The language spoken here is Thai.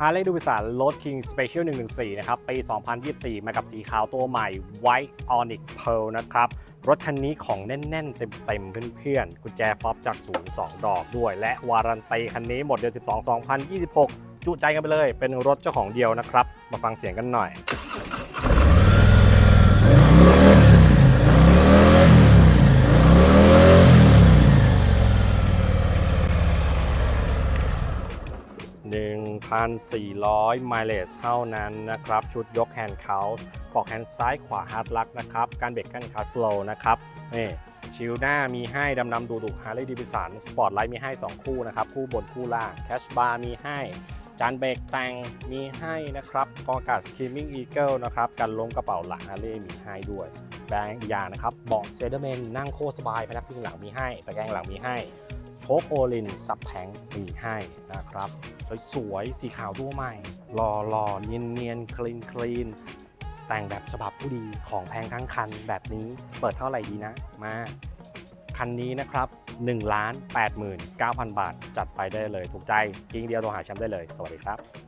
Harley Davidson Road King Special 114 นะครับ ปี 2024 มากับสีขาวตัวใหม่ White Onyx Pearl นะครับ รถคันนี้ของแน่น ๆ เต็ม ๆ เพื่อนๆ กุญแจฟอบจากศูนย์2ดอกด้วย และวารันตีคันนี้หมดเดือน 12 2026 จุใจกันไปเลย เป็นรถเจ้าของเดียวนะครับ มาฟังเสียงกันหน่อย 1,400 ไมเลสเท่านั้นนะครับ ชุดยกแฮนด์เคาส์ปอกแฮนด์ซ้ายขวาฮาร์ดลักนะครับ การเบรกกันคัดโฟล์นะครับนี่ชิลหน้ามีให้ดำนำดูดุฮาร์เลย์ดิวิสันสปอร์ตไลท์มีให้ 2 คู่นะครับ คู่บนคู่ล่างแคชบาร์มีให้ จานเบรกแต่งมีให้นะครับกองกาศ Screaming Eagle นะครับกันล้มกระเป๋าหลังฮาร์เลย์มีให้ด้วยแบงค์ยางนะครับเบาะเซเดอร์เมนนั่งโคสบายพนักพิงหลังมีให้ตะแกรงหลังมีให้ โชคโอลินซับแผงมีให้นะครับสวยๆสีขาวตัวใหม่หล่อหล่อเนียนๆคลีนคลีนแต่งแบบฉบับผู้ดีของแพงทั้งคันแบบนี้เปิดเท่าไหร่ดีนะมาคันนี้นะครับ1ล้าน89,000 บาท จัดไปได้เลย ถูกใจกิ้งเดียวโทรหาแชมป์ได้เลย สวัสดีครับ